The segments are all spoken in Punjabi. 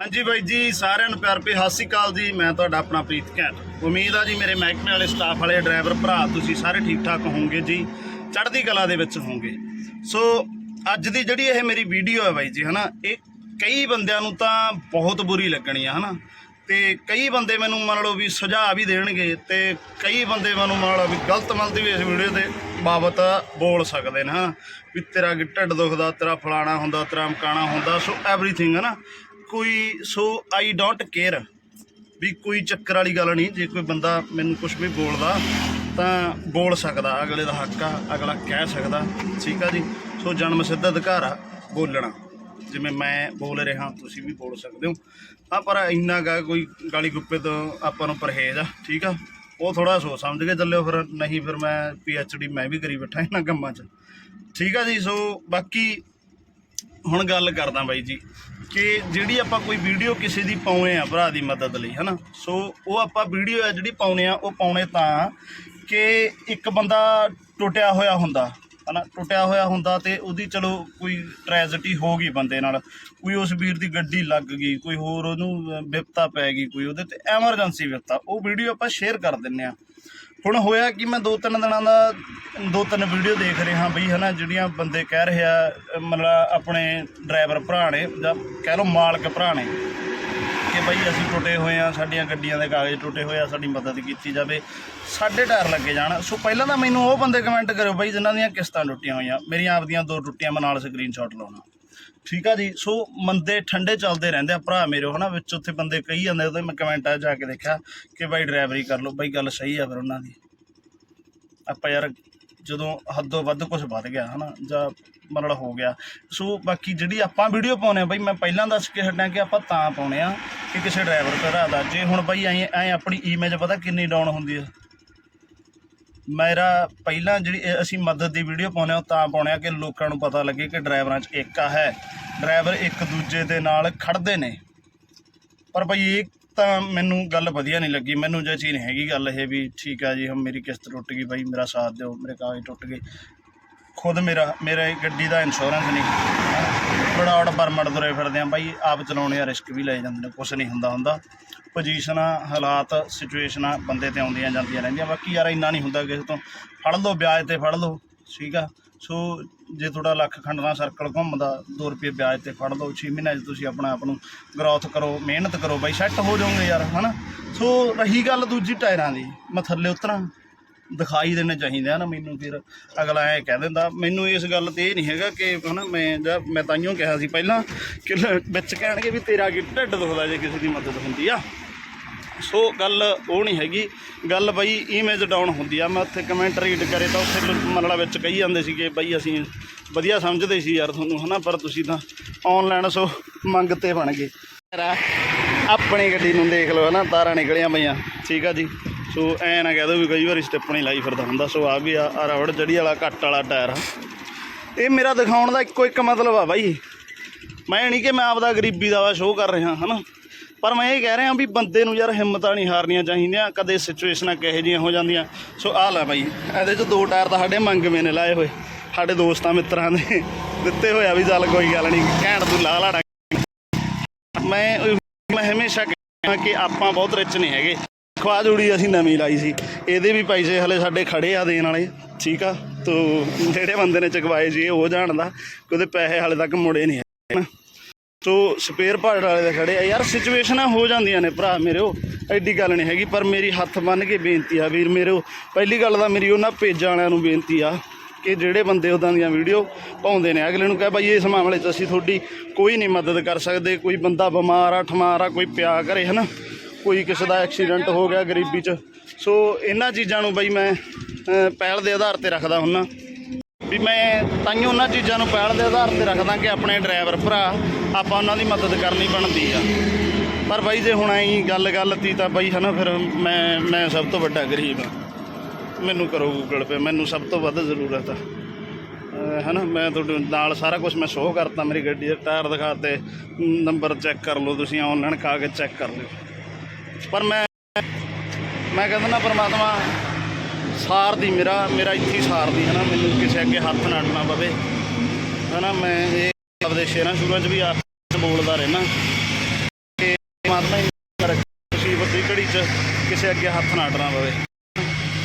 ਹਾਂਜੀ ਬਾਈ ਜੀ, ਸਾਰਿਆਂ ਨੂੰ ਪਿਆਰ ਭਰੀ ਸਤਿ ਸ਼੍ਰੀ ਅਕਾਲ ਜੀ। ਮੈਂ ਤੁਹਾਡਾ ਆਪਣਾ ਪ੍ਰੀਤ ਘੈਂਟ। ਉਮੀਦ ਆ ਜੀ, ਮੇਰੇ ਮਹਿਕਮੇ ਵਾਲੇ ਸਟਾਫ ਵਾਲੇ ਡਰਾਈਵਰ ਭਰਾ, ਤੁਸੀਂ ਸਾਰੇ ਠੀਕ ਠਾਕ ਹੋਵੋਗੇ ਜੀ। ਚੜ੍ਹਦੀ ਕਲਾ ਦੇ ਵਿੱਚ ਹੋਵੋਗੇ। ਸੋ, ਅੱਜ ਦੀ ਜਿਹੜੀ ਇਹ ਮੇਰੀ ਵੀਡੀਓ ਹੈ ਬਾਈ ਜੀ, ਹਨਾ, ਇਹ ਕਈ ਬੰਦਿਆਂ ਨੂੰ ਤਾਂ ਬਹੁਤ ਬੁਰੀ ਲੱਗਣੀ ਆ, ਹਨਾ। ਤੇ ਕਈ ਬੰਦੇ ਮੈਨੂੰ ਮੰਨ ਲਓ ਵੀ ਸੁਝਾਅ ਵੀ ਦੇਣਗੇ ਤੇ ਕਈ ਬੰਦੇ ਮੈਨੂੰ ਮੰਨ ਲਓ ਵੀ ਗਲਤ ਮਲਤ ਵੀ ਇਸ ਵੀਡੀਓ ਦੇ ਬਾਬਤ ਬੋਲ ਸਕਦੇ ਨੇ, ਹਨਾ। ਵੀ ਤੇਰਾ ਕਿ ਢਿੱਡ ਦੁਖਦਾ, ਤੇਰਾ ਫਲਾਣਾ ਹੁੰਦਾ, ਤੇਰਾ ਮਕਾਣਾ ਹੁੰਦਾ, ਸੋ ਐਵਰੀਥਿੰਗ ਹਨਾ। ਕੋਈ ਸੋ ਆਈ ਡੋਂਟ ਕੇਅਰ ਵੀ ਕੋਈ ਚੱਕਰ ਵਾਲੀ ਗੱਲ ਨਹੀਂ। ਜੇ ਕੋਈ ਬੰਦਾ ਮੈਨੂੰ ਕੁਝ ਵੀ ਬੋਲਦਾ, ਤਾਂ ਬੋਲ ਸਕਦਾ। ਅਗਲੇ ਦਾ ਹੱਕ ਆ, ਅਗਲਾ ਕਹਿ ਸਕਦਾ। ਠੀਕ ਆ ਜੀ? ਸੋ ਜਨਮ ਸਿੱਧ ਅਧਿਕਾਰ ਆ, ਬੋਲਣਾ। ਜਿਵੇਂ ਮੈਂ ਬੋਲ ਰਿਹਾ, ਤੁਸੀਂ ਵੀ ਬੋਲ ਸਕਦੇ ਹੋ। ਆ ਪਰ ਇੰਨਾ ਗਾ ਕੋਈ ਗਾਲੀ ਗੁੱਪੇ ਤੋਂ ਆਪਾਂ ਨੂੰ ਪਰਹੇਜ਼ ਆ, ਠੀਕ ਆ? ਉਹ ਥੋੜਾ ਸੋਚ ਸਮਝ ਕੇ ਚੱਲਿਓ ਫਿਰ। ਨਹੀਂ ਫਿਰ ਮੈਂ ਡੀ ਮੈਂ ਵੀ ਕਰੀ ਬੈਠਾ ਇਹਨਾਂ ਕੰਮਾਂ 'ਚ। ਠੀਕ ਆ ਜੀ? ਸੋ ਬਾਕੀ ਹੁਣ ਗੱਲ ਕਰਦਾ ਬਾਈ ਜੀ। ਕਿ ਜਿਹੜੀ ਆਪਾਂ ਕੋਈ ਵੀਡੀਓ ਕਿਸੇ ਦੀ ਪਾਉਣੇ ਆ ਭਰਾ ਦੀ ਮਦਦ ਲਈ, ਹਨਾ? ਸੋ ਉਹ ਆਪਾਂ ਵੀਡੀਓ ਹੈ ਜਿਹੜੀ ਪਾਉਣੇ ਆ, ਉਹ ਪਾਉਣੇ ਤਾਂ ਕਿ ਇੱਕ ਬੰਦਾ ਟੁੱਟਿਆ ਹੋਇਆ ਹੁੰਦਾ, ਹਨਾ? ਟੁੱਟਿਆ ਹੋਇਆ ਹੁੰਦਾ ਤੇ ਉਹਦੀ ਚਲੋ ਕੋਈ ਟ੍ਰੈਜਡੀ ਹੋ ਗਈ ਬੰਦੇ ਨਾਲ, ਕੋਈ ਉਸ ਵੀਰ ਦੀ ਗੱਡੀ ਲੱਗ ਗਈ, ਕੋਈ ਹੋਰ ਉਹਨੂੰ ਵਿਪਤਾ ਪੈ ਗਈ, ਕੋਈ ਉਹਦੇ ਤੇ ਐਮਰਜੈਂਸੀ ਵਿਪਤਾ, ਉਹ ਵੀਡੀਓ ਆਪਾਂ ਸ਼ੇਅਰ ਕਰ ਦਿੰਨੇ ਆ। ਹੁਣ ਹੋਇਆ ਕਿ ਮੈਂ ਦੋ ਤਿੰਨ ਦਿਨਾਂ ਦਾ, ਦੋ ਤਿੰਨ ਵੀਡੀਓ ਦੇਖ ਰਿਹਾ ਬਈ, ਹਨਾ, ਜਿਹੜੀਆਂ ਬੰਦੇ ਕਹਿ ਰਹੇ ਆ, ਮਤਲਬ ਆਪਣੇ ਡਰਾਈਵਰ ਭਰਾ ਨੇ, ਜਾਂ ਕਹਿ ਲਓ ਮਾਲਕ ਭਰਾ ਨੇ, ਕਿ ਬਈ ਅਸੀਂ ਟੁੱਟੇ ਹੋਏ ਆ, ਸਾਡੀਆਂ ਗੱਡੀਆਂ ਦੇ ਕਾਗਜ਼ ਟੁੱਟੇ ਹੋਏ ਆ, ਸਾਡੀ ਮਦਦ ਕੀਤੀ ਜਾਵੇ, ਸਾਡੇ ਟਾਇਰ ਲੱਗੇ ਜਾਣ। ਸੋ ਪਹਿਲਾਂ ਤਾਂ ਮੈਨੂੰ ਉਹ ਬੰਦੇ ਕਮੈਂਟ ਕਰਿਓ ਬਈ, ਜਿਨ੍ਹਾਂ ਦੀਆਂ ਕਿਸ਼ਤਾਂ ਟੁੱਟੀਆਂ ਹੋਈਆਂ। ਮੇਰੀਆਂ ਆਪਦੀਆਂ ਦੋ ਟੁੱਟੀਆਂ, ਮੈਂ ਨਾਲ ਸਕਰੀਨਸ਼ਾਟ ਲਾਉਣਾ। ਠੀਕ ਆ ਜੀ? ਸੋ ਬੰਦੇ ਠੰਡੇ ਚੱਲਦੇ ਰਹਿੰਦੇ ਆ ਭਰਾ ਮੇਰੇ, ਹਨਾ? ਵਿੱਚ ਉੱਥੇ ਬੰਦੇ ਕਹੀ ਜਾਂਦੇ, ਉਹਦੇ ਮੈਂ ਕਮੈਂਟਾਂ 'ਚ ਜਾ ਕੇ ਦੇਖਿਆ ਕਿ ਬਾਈ ਡਰਾਈਵਰੀ ਕਰ ਲਓ। ਬਾਈ ਗੱਲ ਸਹੀ ਆ ਫਿਰ ਉਹਨਾਂ ਦੀ। ਆਪਾਂ ਯਾਰ ਜਦੋਂ ਹੱਦੋਂ ਵੱਧ ਕੁਝ ਵੱਧ ਗਿਆ, ਹਨਾ? ਜਾਂ ਮਤਲਬ ਹੋ ਗਿਆ। ਸੋ ਬਾਕੀ ਜਿਹੜੀ ਆਪਾਂ ਵੀਡੀਓ ਪਾਉਨੇ ਆ, ਬਈ ਮੈਂ ਪਹਿਲਾਂ ਦੱਸ ਕੇ ਹਟਿਆ ਕਿ ਆਪਾਂ ਤਾਂ ਪਾਉਨੇ ਆ ਕਿ ਕਿਸੇ ਡਰਾਈਵਰ ਭਰਾ ਦਾ। ਜੇ ਹੁਣ ਬਈ ਐ ਐ ਆਪਣੀ ਈਮੇਜ ਪਤਾ ਕਿੰਨੀ ਡਾਊਨ ਹੁੰਦੀ ਆ? ਮੇਰਾ ਪਹਿਲਾਂ ਜਿਹੜੀ, ਇਹ ਅਸੀਂ ਮਦਦ ਦੀ ਵੀਡੀਓ ਪਾਉਂਦੇ ਹਾਂ, ਉਹ ਤਾਂ ਪਾਉਂਦੇ ਹਾਂ ਕਿ ਲੋਕਾਂ ਨੂੰ ਪਤਾ ਲੱਗੇ ਕਿ ਡਰਾਈਵਰਾਂ 'ਚ ਏਕਾ ਹੈ। ਡਰਾਈਵਰ ਇੱਕ ਦੂਜੇ ਦੇ ਨਾਲ ਖੜਦੇ ਨੇ। ਪਰ ਭਾਈ ਇਹ ਤਾਂ ਮੈਨੂੰ ਗੱਲ ਵਧੀਆ ਨਹੀਂ ਲੱਗੀ। ਮੈਨੂੰ ਜੇ ਨਹੀਂ ਹੈਗੀ ਗੱਲ ਇਹ ਵੀ, ਠੀਕ ਆ ਜੀ, ਹਮ ਮੇਰੀ ਕਿਸ਼ਤ ਟੁੱਟ ਗਈ ਭਾਈ ਮੇਰਾ ਸਾਥ ਦਿਓ, ਮੇਰੇ ਕਾਗਜ਼ ਟੁੱਟ ਗਏ। ਖੁਦ ਮੇਰਾ, ਮੇਰੇ ਗੱਡੀ ਦਾ ਇੰਸ਼ੋਰੈਂਸ ਨਹੀਂ। ਬੜਾੜ ਪਰਮਟ ਤੁਰੇ ਫਿਰਦੇ ਆ ਭਾਈ ਆਪ ਚਲਾਉਣੇ ਆ ਰਿਸਕ ਵੀ ਲੈ ਜਾਂਦੇ ਨੇ, ਕੁਛ ਨਹੀਂ ਹੁੰਦਾ ਹੁੰਦਾ। ਪੋਜੀਸ਼ਨਾਂ ਹਾਲਾਤ ਸਿਚੁਏਸ਼ਨਾਂ ਬੰਦੇ ਤੇ ਆਉਂਦੀਆਂ ਜਾਂਦੀਆਂ ਰਹਿੰਦੀਆਂ, ਬਾਕੀ ਯਾਰ ਇੰਨਾ ਨਹੀਂ ਹੁੰਦਾ ਕਿਸੇ ਤੋਂ। ਫੜ ਲਓ, ਵਿਆਜ ਤੇ ਫੜ ਲਓ, ਠੀਕ ਆ? ਸੋ ਜੇ ਤੁਹਾਡਾ ਲੱਖ ਖੰਡਣਾ ਸਰਕਲ ਘੁੰਮਦਾ 2 ਰੁਪਏ ਵਿਆਜ ਤੇ ਫੜ ਲਓ 6 ਮਹੀਨਿਆਂ 'ਚ ਤੁਸੀਂ ਆਪਣਾ ਆਪ ਨੂੰ ਗਰੋਥ ਕਰੋ, ਮਿਹਨਤ ਕਰੋ, ਬਾਈ ਸੈੱਟ ਹੋ ਜਾਓਗੇ ਯਾਰ, ਹਨਾ? ਸੋ ਰਹੀ ਗੱਲ ਦੂਜੀ ਟਾਇਰਾਂ ਦੀ, ਮੈਂ ਥੱਲੇ ਉਤਰਾਂ। ਦਿਖਾਈ ਦੇਣੇ ਚਾਹੀਦੇ ਆ ਨਾ ਮੈਨੂੰ ਫਿਰ ਅਗਲਾ ਐ ਕਹਿ ਦਿੰਦਾ। ਮੈਨੂੰ ਇਸ ਗੱਲ ਤੇ ਇਹ ਨਹੀਂ ਹੈਗਾ ਕਿ ਹਨਾ ਮੈਂ ਜਾਂ ਮੈਂ ਤਾਈਓ ਕਿਹਾ ਸੀ ਪਹਿਲਾਂ ਕਿ ਵਿੱਚ ਕਹਿਣਗੇ ਵੀ ਤੇਰਾ ਕੀ ਢਿੱਡ ਦੁਖਦਾ ਜੇ ਕਿਸੇ ਦੀ ਮਦਦ ਹੁੰਦੀ ਆ। ਸੋ ਗੱਲ ਉਹ ਨਹੀਂ ਹੈਗੀ। ਗੱਲ ਬਈ ਇਮੇਜ ਡਾਊਨ ਹੁੰਦੀ ਆ। ਮੈਂ ਉੱਥੇ ਕਮੈਂਟ ਰੀਡ ਕਰੇ ਤਾਂ ਉੱਥੇ ਮਤਲਬ ਵਿੱਚ ਕਹੀ ਜਾਂਦੇ ਸੀਗੇ ਬਈ ਅਸੀਂ ਵਧੀਆ ਸਮਝਦੇ ਸੀ ਯਾਰ ਤੁਹਾਨੂੰ ਹਨਾ ਪਰ ਤੁਸੀਂ ਤਾਂ ਆਨਲਾਈਨ ਸੋ ਮੰਗਤੇ ਬਣ ਗਏ। ਆਪਣੀ ਗੱਡੀ ਨੂੰ ਦੇਖ ਲਓ ਹਨਾ ਤਾਰਾਂ ਨਿਕਲੀਆਂ ਪਈਆਂ। ਠੀਕ ਆ ਜੀ। ਸੋ ਐ ਨਾ ਕਹਿ ਦੋ ਵੀ ਕਈ ਵਾਰੀ ਸਟੈਪ ਨਹੀਂ ਲਾਈ ਫਿਰਦਾ ਹੁੰਦਾ, ਸੋ ਆ ਵੀ ਆ ਆ ਜੜੀ ਵਾਲਾ ਘੱਟ ਵਾਲਾ ਟਾਇਰ ਆ। ਇਹ ਮੇਰਾ ਦਿਖਾਉਣ ਦਾ ਇੱਕੋ ਇੱਕ ਮਤਲਬ ਆ ਬਾਈ। ਮੈਂ ਨਹੀਂ ਕਿ ਮੈਂ ਆਪਦਾ ਗਰੀਬੀ ਦਾ ਵਾ ਸ਼ੋਅ ਕਰ ਰਿਹਾ, ਹਨਾ? ਪਰ ਮੈਂ ਇਹ ਕਹਿ ਰਿਹਾ ਵੀ ਬੰਦੇ ਨੂੰ ਯਾਰ ਹਿੰਮਤਾਂ ਨਹੀਂ ਹਾਰਨੀਆਂ ਚਾਹੀਦੀਆਂ, ਕਦੇ ਸਿਚੁਏਸ਼ਨਾਂ ਕਿਹੋ ਜਿਹੀਆਂ ਹੋ ਜਾਂਦੀਆਂ। ਸੋ ਆਹ ਲੈ ਬਾਈ, ਇਹਦੇ 'ਚ ਦੋ ਟਾਇਰ ਤਾਂ ਸਾਡੇ ਮੰਗਵੇਂ ਨੇ ਲਾਏ ਹੋਏ, ਸਾਡੇ ਦੋਸਤਾਂ ਮਿੱਤਰਾਂ ਨੇ ਦਿੱਤੇ ਹੋਇਆ ਵੀ ਚੱਲ ਕੋਈ ਗੱਲ ਨਹੀਂ, ਘੈਂਟ ਤੂੰ ਲਾ ਲਾੜਾ ਮੈਂ ਮੈਂ ਹਮੇਸ਼ਾ ਕਹਿੰਦਾ ਕਿ ਆਪਾਂ ਬਹੁਤ ਰਿਚ ਨਹੀਂ ਹੈਗੇ। ਖਵਾ ਜੂੜੀ ਅਸੀਂ ਨਵੀਂ ਲਾਈ ਸੀ। ਇਹਦੇ ਵੀ ਪੈਸੇ ਹਲੇ ਸਾਡੇ ਖੜੇ ਆ ਦੇਣ ਵਾਲੇ, ਠੀਕ ਆ? ਤੋ ਜਿਹੜੇ ਬੰਦੇ ਨੇ ਚਕਵਾਏ ਸੀ ਇਹ ਉਹ ਜਾਣਦਾ ਕਿ ਉਹਦੇ ਪੈਸੇ ਹਲੇ ਤੱਕ ਮੁੜੇ ਨਹੀਂ ਹੈ ਸੋ ਸਪੇਅਰ ਪਾਰਟ ਵਾਲੇ ਦੇ ਖੜੇ ਆ। ਯਾਰ ਸਿਚੁਏਸ਼ਨਾਂ ਹੋ ਜਾਂਦੀਆਂ ਨੇ ਭਰਾ ਮੇਰਿਓ ਐਡੀ ਗੱਲ ਨਹੀਂ ਹੈਗੀ, ਪਰ ਮੇਰੀ ਹੱਥ ਬੰਨ ਕੇ ਬੇਨਤੀ ਆ ਵੀਰ ਮੇਰਿਓ ਪਹਿਲੀ ਗੱਲ ਤਾਂ ਮੇਰੀ ਉਹਨਾਂ ਪੇਜਾਂ ਵਾਲਿਆਂ ਨੂੰ ਬੇਨਤੀ ਆ ਕਿ ਜਿਹੜੇ ਬੰਦੇ ਉਦਾਂ ਦੀਆਂ ਵੀਡੀਓ ਪਾਉਂਦੇ ਨੇ, ਅਗਲੇ ਨੂੰ ਕਹੇ ਭਾਈ ਇਸ ਮਾਮਲੇ 'ਚ ਅਸੀਂ ਤੁਹਾਡੀ ਕੋਈ ਨਹੀਂ ਮਦਦ ਕਰ ਸਕਦੇ, ਕੋਈ ਬੰਦਾ ਬਿਮਾਰ ਆ, ਠਮਾਰ ਆ, ਕੋਈ ਪਿਆ ਕਰੇ ਹਨਾ? ਕੋਈ ਕਿਸੇ ਦਾ ਐਕਸੀਡੈਂਟ ਹੋ ਗਿਆ ਗਰੀਬੀ 'ਚ। ਸੋ ਇਹਨਾਂ ਚੀਜ਼ਾਂ ਨੂੰ ਬਈ ਮੈਂ ਪਹਿਲ ਦੇ ਆਧਾਰ ਤੇ ਰੱਖਦਾ ਹੁੰਨਾ। ਵੀ ਮੈਂ ਤਾਂ ਉਹਨਾਂ ਚੀਜ਼ਾਂ ਨੂੰ ਪਹਿਲ ਦੇ ਆਧਾਰ ਤੇ ਰੱਖਦਾ ਕਿ ਆਪਣੇ ਡਰਾਈਵਰ ਭਰਾ, ਆਪਾਂ ਉਹਨਾਂ ਦੀ ਮਦਦ ਕਰਨੀ ਬਣਦੀ ਆ। ਪਰ ਬਾਈ ਜੇ ਹੁਣ ਐਂ ਗੱਲ ਗੱਲ ਤੀ ਤਾਂ ਬਾਈ ਹਨਾ ਫਿਰ ਮੈਂ ਮੈਂ ਸਭ ਤੋਂ ਵੱਡਾ ਗਰੀਬ ਆ। ਮੈਨੂੰ ਕਰੋ ਗੂਗਲ ਪੇ ਮੈਨੂੰ ਸਭ ਤੋਂ ਵੱਧ ਜ਼ਰੂਰਤ ਆ। ਅਹ, ਹਨਾ, ਮੈਂ ਤੁਹਾਡੇ ਨਾਲ ਸਾਰਾ ਕੁਝ ਮੈਂ ਸ਼ੋਅ ਕਰਤਾ, ਮੇਰੀ ਗੱਡੀ ਦੇ ਟਾਇਰ ਦਿਖਾਤੇ ਨੰਬਰ ਚੈੱਕ ਕਰ ਲਓ ਤੁਸੀਂ ਆਨਲਾਈਨ ਕਾਗਜ਼ ਚੈੱਕ ਕਰ ਲਿਓ। ਪਰ ਮੈਂ ਮੈਂ ਕਹਿੰਦਾ ਨਾ ਪਰਮਾਤਮਾ ਸਾਰ ਦੀ ਮੇਰਾ ਮੇਰਾ ਇੱਥੇ ਸਾਰ ਦੀ, ਹਨਾ? ਮੈਨੂੰ ਕਿਸੇ ਅੱਗੇ ਹੱਥ ਨਾ ਅਡਣਾ ਪਵੇ। ਹਨਾ? ਮੈਂ ਇਹ ਆਪਦੇ ਸ਼ੇਰਾਂ ਸ਼ੁਰਾਂ 'ਚ ਵੀ ਆ ਬੋਲਦਾ ਰਹਿਣਾ ਪਰਮਾਤਮਾ ਹੀ ਰੱਖੇ ਮੁਸੀਬਤ ਦੀ ਘੜੀ 'ਚ ਕਿਸੇ ਅੱਗੇ ਹੱਥ ਨਾ ਅਡਣਾ ਪਵੇ।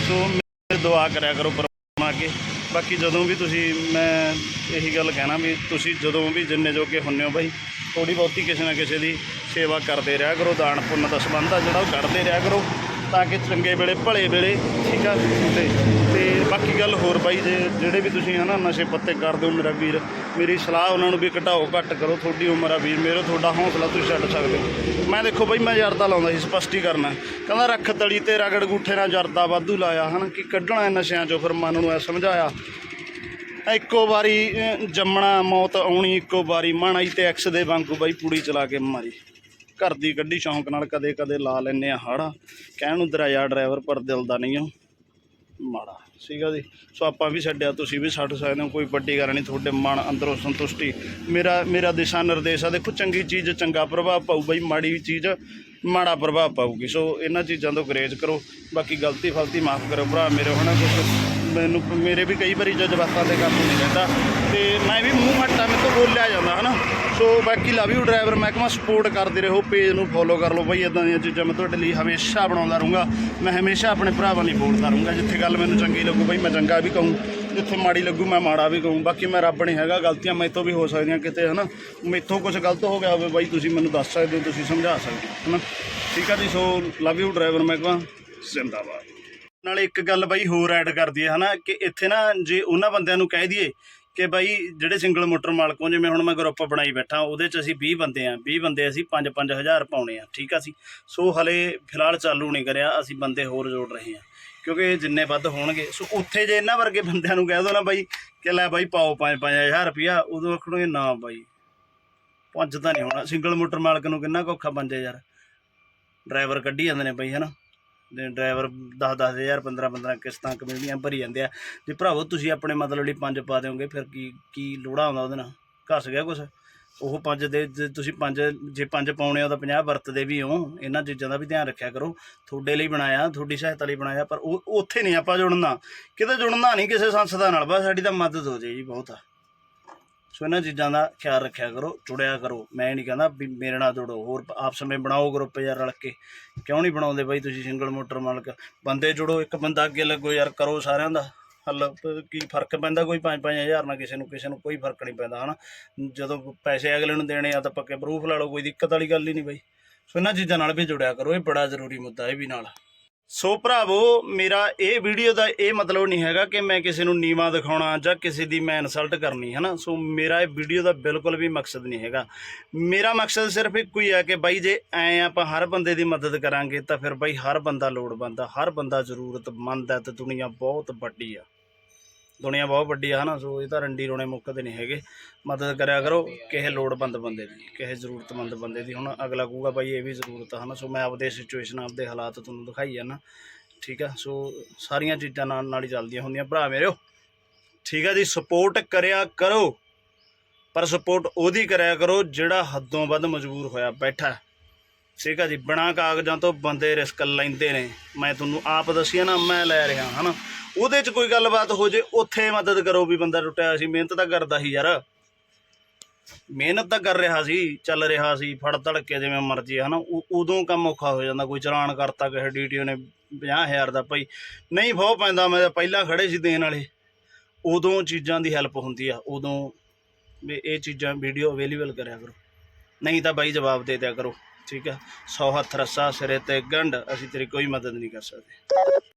ਸੋ ਮੇਰੇ ਦੁਆ ਕਰਿਆ ਕਰੋ ਪਰਮਾਤਮਾ ਅੱਗੇ। ਬਾਕੀ ਜਦੋਂ ਵੀ ਤੁਸੀਂ, ਮੈਂ ਇਹੀ ਗੱਲ ਕਹਿਣਾ ਵੀ ਤੁਸੀਂ ਜਦੋਂ ਵੀ ਜਿੰਨੇ ਜੋਗੇ ਹੁੰਨੇ ਹੋ ਬਾਈ ਥੋੜੀ ਬਹੁਤੀ ਕਿਸੇ ਨਾ ਕਿਸੇ ਦੀ ਸੇਵਾ ਕਰਦੇ ਰਿਹਾ ਕਰੋ, ਦਾਨ ਪੁੰਨ ਦਾ ਸੰਬੰਧ ਆ ਜਿਹੜਾ ਉਹ ਕਰਦੇ ਰਿਹਾ ਕਰੋ। ਤਾਂ ਕਿ ਚੰਗੇ ਵੇਲੇ, ਭਲੇ ਵੇਲੇ, ਠੀਕ ਆ? ਤੇ ਤੇ ਬਾਕੀ ਗੱਲ ਹੋਰ ਬਾਈ, ਜੇ ਜਿਹੜੇ ਵੀ ਤੁਸੀਂ ਹਨਾ ਨਸ਼ੇ ਪੱਤੇ ਕਰਦੇ ਹੋ ਮੇਰਾ ਵੀਰ, ਮੇਰੀ ਸਲਾਹ ਉਹਨਾਂ ਨੂੰ ਵੀ ਘਟਾਓ, ਘੱਟ ਕਰੋ, ਤੁਹਾਡੀ ਉਮਰ ਆ ਵੀਰ, ਮੇਰੇ ਤੁਹਾਡਾ ਹੌਸਲਾ ਤੁਸੀਂ ਛੱਡ ਸਕਦੇ ਹੋ। ਮੈਂ ਦੇਖੋ ਬਾਈ, ਮੈਂ ਜਰਦਾ ਲਾਉਂਦਾ ਸੀ ਸਪਸ਼ਟੀਕਰਨ ਕਹਿੰਦਾ ਰੱਖ ਤਲੀ ਤੇ ਰਗੜ ਗੂਠੇ ਨਾਲ ਜਰਦਾ ਵਾਧੂ ਲਾਇਆ, ਹਨਾ? ਕਿ ਕੱਢਣਾ ਨਸ਼ਿਆਂ ਚੋਂ? ਫਿਰ ਮਨ ਨੂੰ ਐ ਸਮਝਾਇਆ। ਇੱਕੋ ਵਾਰੀ ਜੰਮਣਾ, ਮੌਤ ਆਉਣੀ, ਇੱਕੋ ਵਾਰੀ, ਮਾਣਾਈ ਤੇ ਐਕਸ ਦੇ ਵਾਂਗੂ ਬਾਈ, ਪੂੜੀ ਚਲਾ ਕੇ ਮਾਰੀ। ਘਰ ਦੀ ਗੱਡੀ ਸ਼ੌਂਕ ਨਾਲ ਕਦੇ ਕਦੇ ਲਾ ਲੈਨੇ ਆ ਹਾੜਾ ਕਹਿਣ ਨੂੰ ਦਰਾਇਆ ਡਰਾਈਵਰ ਪਰ ਦਿਲ ਦਾ ਨਹੀਂ ਆ। ਮਾੜਾ ਸੀਗਾ ਜੀ। ਸੋ ਆਪਾਂ ਵੀ ਛੱਡਿਆ, ਤੁਸੀਂ ਵੀ ਛੱਡ ਸਕਦੇ ਹੋ, ਕੋਈ ਵੱਡੀ ਗੱਲ ਨਹੀਂ, ਤੁਹਾਡੇ ਮਨ ਅੰਦਰੋਂ ਸੰਤੁਸ਼ਟੀ। ਮੇਰਾ ਮੇਰਾ ਦਿਸ਼ਾ ਨਿਰਦੇਸ਼ ਆ, ਦੇਖੋ ਚੰਗੀ ਚੀਜ਼ ਚੰਗਾ ਪ੍ਰਭਾਵ ਪਾਊ ਬਈ, ਮਾੜੀ ਚੀਜ਼ ਮਾੜਾ ਪ੍ਰਭਾਵ ਪਾਊਗੀ। ਸੋ ਇਹਨਾਂ ਚੀਜ਼ਾਂ ਤੋਂ ਗਰੇਜ ਕਰੋ। ਬਾਕੀ ਗਲਤੀ ਫਲਤੀ ਮਾਫ ਕਰੋ ਭਰਾ, ਮੇਰੇ ਹੋਣਾ ਕੁਛ ਮੈਨੂੰ, ਮੇਰੇ ਵੀ ਕਈ ਵਾਰੀ ਜਜ਼ਬਾਤਾਂ ਦੇ ਕਾਬੂ ਨਹੀਂ ਰਹਿੰਦਾ। ਤੇ ਮੈਂ ਵੀ ਮੂੰਹ ਮੱਟਾ ਮੇਰੇ ਤੋਂ ਬੋਲਿਆ ਜਾਂਦਾ, ਹਨਾ? ਸੋ ਬਾਕੀ ਲਵ ਯੂ ਡਰਾਈਵਰ ਮਹਿਕਮਾ ਸਪੋਰਟ ਕਰਦੇ ਰਹੋ ਪੇਜ ਨੂੰ ਫੋਲੋ ਕਰ ਲਓ। ਬਈ ਇਦਾਂ ਦੀਆਂ ਚੀਜ਼ਾਂ ਮੈਂ ਤੁਹਾਡੇ ਲਈ ਹਮੇਸ਼ਾ ਬਣਾਉਂਦਾ ਰਹੂੰਗਾ। ਮੈਂ ਹਮੇਸ਼ਾ ਆਪਣੇ ਭਰਾਵਾਂ ਲਈ ਬੋਲਦਾ ਰਹੂੰਗਾ। ਜਿੱਥੇ ਗੱਲ ਮੈਨੂੰ ਚੰਗੀ ਲੱਗੂ, ਬਈ ਮੈਂ ਚੰਗਾ ਵੀ ਕਹੂੰ। ਜਿੱਥੇ ਮਾੜੀ ਲੱਗੂ, ਮੈਂ ਮਾੜਾ ਵੀ ਕਹੂੰ। ਬਾਕੀ ਮੈਂ ਰੱਬ ਨਹੀਂ ਹੈਗਾ, ਗਲਤੀਆਂ ਮੈਥੋਂ ਵੀ ਹੋ ਸਕਦੀਆਂ ਕਿਤੇ, ਹਨਾ? ਮੈਥੋਂ ਕੁਝ ਗਲਤ ਹੋ ਗਿਆ ਹੋਵੇ, ਬਾਈ ਤੁਸੀਂ ਮੈਨੂੰ ਦੱਸ ਸਕਦੇ ਹੋ, ਤੁਸੀਂ ਸਮਝਾ ਸਕਦੇ ਹੋ, ਹਨਾ? ਠੀਕ ਆ ਜੀ, ਸੋ ਲਵ ਯੂ ਡਰਾਈਵਰ ਮਹਿਕਮਾ, ਜ਼ਿੰਦਾਬਾਦ। ਨਾਲੇ ਇੱਕ ਗੱਲ ਬਾਈ ਹੋਰ ਐਡ ਕਰਦੀ ਹੈ, ਹਨਾ? ਕਿ ਇੱਥੇ ਨਾ ਜੇ ਉਹਨਾਂ ਬੰਦਿਆਂ ਨੂੰ ਕਹਿ ਦਈਏ ਕਿ ਬਾਈ ਜਿਹੜੇ ਸਿੰਗਲ ਮੋਟਰ ਮਾਲਕੋਂ ਜਿਵੇਂ ਹੁਣ ਮੈਂ ਗਰੁੱਪ ਬਣਾਈ ਬੈਠਾ, ਉਹਦੇ 'ਚ ਅਸੀਂ 20 ਬੰਦੇ ਆ। 20 ਬੰਦੇ ਅਸੀਂ 5-5000 ਪਾਉਣੇ ਆ, ਠੀਕ ਆ ਸੀ ਸੋ ਹਲੇ ਫਿਲਹਾਲ ਚਾਲੂ ਨਹੀਂ ਕਰਿਆ, ਅਸੀਂ ਬੰਦੇ ਹੋਰ ਜੋੜ ਰਹੇ ਆ। ਕਿਉਂਕਿ ਜਿੰਨੇ ਵੱਧ ਹੋਣਗੇ, ਸੋ ਉੱਥੇ ਜੇ ਇਹਨਾਂ ਵਰਗੇ ਬੰਦਿਆਂ ਨੂੰ ਕਹਿ ਦੋ ਨਾ ਬਾਈ, ਕਿ ਲੈ ਬਾਈ ਪਾਓ 5-5000 ਰੁਪਿਆ ਉਦੋਂ ਆਖਣਗੇ ਨਾ ਬਾਈ। ਪੰਜ ਤਾਂ ਨਹੀਂ ਹੋਣਾ। ਸਿੰਗਲ ਮੋਟਰ ਮਾਲਕ ਨੂੰ ਕਿੰਨਾ ਕੁ ਔਖਾ ਬੰਦੇ ਯਾਰ। ਡਰਾਈਵਰ ਕੱਢੀ ਜਾਂਦੇ ਨੇ ਬਾਈ, ਹਨਾ? ਤੇ ਡਰਾਈਵਰ 10 ਦਸ ਹਜ਼ਾਰ 15 15 ਕਿਸ਼ਤਾਂ ਕਮੇਟੀਆਂ ਭਰੀ ਜਾਂਦੇ ਆ। ਜੇ ਭਰਾਵੋ, ਤੁਸੀਂ ਆਪਣੇ ਮਤਲਬ ਲਈ ਪੰਜ ਪਾ ਦਿਓਗੇ, ਫਿਰ ਕੀ ਕੀ ਲੋੜਾ ਆਉਂਦਾ ਉਹਦੇ ਨਾਲ? ਘਸ ਗਿਆ ਕੁਛ? ਉਹ ਪੰਜ ਦੇ, ਜੇ ਤੁਸੀਂ ਪੰਜ, ਜੇ ਪੰਜ ਪਾਉਣੇ ਆ ਤਾਂ 50 ਵਰਤਦੇ ਵੀ ਹੋ ਇਹਨਾਂ ਚੀਜ਼ਾਂ ਦਾ ਵੀ ਧਿਆਨ ਰੱਖਿਆ ਕਰੋ। ਤੁਹਾਡੇ ਲਈ ਬਣਾਇਆ, ਤੁਹਾਡੀ ਸਹਾਇਤਾ ਲਈ ਬਣਾਇਆ, ਪਰ ਉਹ, ਉੱਥੇ ਨਹੀਂ ਆਪਾਂ ਜੁੜਨਾ। ਕਿਤੇ ਜੁੜਨਾ ਨਹੀਂ ਕਿਸੇ ਸੰਸਥਾ ਨਾਲ, ਬਸ ਸਾਡੀ ਤਾਂ ਮਦਦ ਹੋ ਜਾਏ ਜੀ, ਬਹੁਤ ਆ। ਸੋ ਇਹਨਾਂ ਚੀਜ਼ਾਂ ਦਾ ਖਿਆਲ ਰੱਖਿਆ ਕਰੋ, ਜੁੜਿਆ ਕਰੋ। ਮੈਂ ਨਹੀਂ ਕਹਿੰਦਾ ਵੀ ਮੇਰੇ ਨਾਲ ਜੁੜੋ, ਹੋਰ ਆਪਸ ਵਿੱਚ ਬਣਾਓ ਗਰੁੱਪ ਯਾਰ ਰਲ ਕੇ। ਕਿਉਂ ਨਹੀਂ ਬਣਾਉਂਦੇ ਬਾਈ ਤੁਸੀਂ ਸਿੰਗਲ ਮੋਟਰ ਮਾਲਕ? ਬੰਦੇ ਜੁੜੋ, ਇੱਕ ਬੰਦਾ ਅੱਗੇ ਲੱਗੋ ਯਾਰ, ਕਰੋ ਸਾਰਿਆਂ ਦਾ। ਹੱਲ, ਕੀ ਫ਼ਰਕ ਪੈਂਦਾ ਕੋਈ 5-5000 ਨਾਲ ਕਿਸੇ ਨੂੰ ਕਿਸੇ ਨੂੰ ਕੋਈ ਫ਼ਰਕ ਨਹੀਂ ਪੈਂਦਾ, ਹਨਾ? ਜਦੋਂ ਪੈਸੇ ਅਗਲੇ ਨੂੰ ਦੇਣੇ ਆ ਤਾਂ ਪੱਕੇ ਪ੍ਰੂਫ ਲਾ ਲਓ, ਕੋਈ ਦਿੱਕਤ ਵਾਲੀ ਗੱਲ ਹੀ ਨਹੀਂ ਬਾਈ। ਸੋ ਇਹਨਾਂ ਚੀਜ਼ਾਂ ਨਾਲ ਵੀ ਜੁੜਿਆ ਕਰੋ, ਇਹ ਬੜਾ ਜ਼ਰੂਰੀ ਮੁੱਦਾ, ਇਹ ਵੀ ਨਾਲ। ਸੋ ਭਰਾਵੋ, ਮੇਰਾ ਇਹ ਵੀਡੀਓ ਦਾ ਇਹ ਮਤਲਬ ਨਹੀਂ ਹੈਗਾ ਕਿ ਮੈਂ ਕਿਸੇ ਨੂੰ ਨੀਵਾ ਦਿਖਾਉਣਾ ਜਾਂ ਕਿਸੇ ਦੀ ਮੈਂ ਇਨਸਲਟ ਕਰਨੀ ਹੈ ਨਾ ਸੋ ਮੇਰਾ ਇਹ ਵੀਡੀਓ ਦਾ ਬਿਲਕੁਲ ਵੀ ਮਕਸਦ ਨਹੀਂ ਹੈਗਾ। ਮੇਰਾ ਮਕਸਦ ਸਿਰਫ ਇੱਕੋ ਹੀ ਹੈ ਕਿ ਬਾਈ ਜੇ ਐ ਆਪਾਂ ਹਰ ਬੰਦੇ ਦੀ ਮਦਦ ਕਰਾਂਗੇ ਤਾਂ ਫਿਰ ਬਾਈ ਹਰ ਬੰਦਾ ਲੋੜਵੰਦ ਆ, ਹਰ ਬੰਦਾ ਜ਼ਰੂਰਤਮੰਦ ਹੈ ਤੇ ਦੁਨੀਆ ਬਹੁਤ ਵੱਡੀ ਆ। ਦੁਨੀਆ ਬਹੁਤ ਵੱਡੀ ਆ, ਹਨਾ, ਸੋ ਇਹ ਤਾਂ ਰੰਡੀ ਰੋਣੇ ਮੁੱਕਦੇ ਨਹੀਂ ਹੈਗੇ। ਮਦਦ ਕਰਿਆ ਕਰੋ, ਕਿਸੇ ਲੋੜਵੰਦ ਬੰਦੇ ਦੀ, ਕਿਸੇ ਜ਼ਰੂਰਤਮੰਦ ਬੰਦੇ ਦੀ। ਹੁਣ ਅਗਲਾ ਕਹੂਗਾ, ਭਾਈ, ਇਹ ਵੀ ਜ਼ਰੂਰਤ ਆ, ਹਨਾ, ਸੋ ਮੈਂ ਆਪਦੇ ਸਿਚੁਏਸ਼ਨ ਆਪਦੇ ਹਾਲਾਤ ਤੁਹਾਨੂੰ ਦਿਖਾਈ ਜਾਣਾ ਠੀਕ ਆ? ਸੋ ਸਾਰੀਆਂ ਚੀਜ਼ਾਂ ਨਾਲ ਨਾਲ ਹੀ ਚੱਲਦੀਆਂ ਹੁੰਦੀਆਂ। ਭਰਾ ਮੇਰਿਓ ਠੀਕ ਆ ਜੀ ਸਪੋਰਟ ਕਰਿਆ ਕਰੋ, ਪਰ ਸਪੋਰਟ ਉਹਦੀ ਕਰਿਆ ਕਰੋ ਜਿਹੜਾ ਹੱਦੋਂ ਵੱਧ ਮਜਬੂਰ ਹੋਇਆ ਬੈਠਾ ਠੀਕ ਆ ਜੀ, ਬਿਨਾਂ ਕਾਗਜ਼ਾਂ ਤੋਂ ਬੰਦੇ ਰਿਸਕ ਲੈਂਦੇ ਨੇ। ਮੈਂ ਤੁਹਾਨੂੰ ਆਪ ਦੱਸਿਆ ਨਾ, ਮੈਂ ਲੈ ਰਿਹਾ, ਹਨਾ। ਉਹਦੇ 'ਚ ਕੋਈ ਗੱਲਬਾਤ ਹੋ ਜੇ, ਉੱਥੇ ਮਦਦ ਕਰੋ ਵੀ ਬੰਦਾ ਟੁੱਟਿਆ ਸੀ। ਮਿਹਨਤ ਤਾਂ ਕਰਦਾ ਸੀ ਯਾਰ। ਮਿਹਨਤ ਤਾਂ ਕਰ ਰਿਹਾ ਸੀ, ਚੱਲ ਰਿਹਾ ਸੀ, ਫੜ ਧੜ ਕੇ ਜਿਵੇਂ ਮਰਜ਼ੀ ਹਨਾ। ਉ- ਉਦੋਂ ਕੰਮ ਔਖਾ ਹੋ ਜਾਂਦਾ। ਕੋਈ ਚਲਾਨ ਕਰਤਾ ਕਿਸੇ ਡੀਟੀਓ ਨੇ 50000 ਦਾ, ਭਾਈ ਨਹੀਂ ਫੋ ਪੈਂਦਾ, ਮੈਂ ਤਾਂ ਪਹਿਲਾਂ ਖੜੇ ਸੀ ਦੇਣ ਵਾਲੇ। ਉਦੋਂ ਚੀਜ਼ਾਂ ਦੀ ਹੈਲਪ ਹੁੰਦੀ ਆ। ਉਦੋਂ ਵੀ ਇਹ ਚੀਜ਼ਾਂ ਵੀਡੀਓ ਅਵੇਲੇਬਲ ਕਰਿਆ ਕਰੋ। ਨਹੀਂ ਤਾਂ ਬਾਈ ਜਵਾਬ ਦੇ ਦਿਆ ਕਰੋ। ਠੀਕ ਆ? ਸੌ ਹੱਥ ਰੱਸਾ ਸਿਰੇ ਤੇ ਗੰਢ, ਅਸੀਂ ਤੇਰੀ ਕੋਈ ਮਦਦ ਨਹੀਂ ਕਰ ਸਕਦੇ।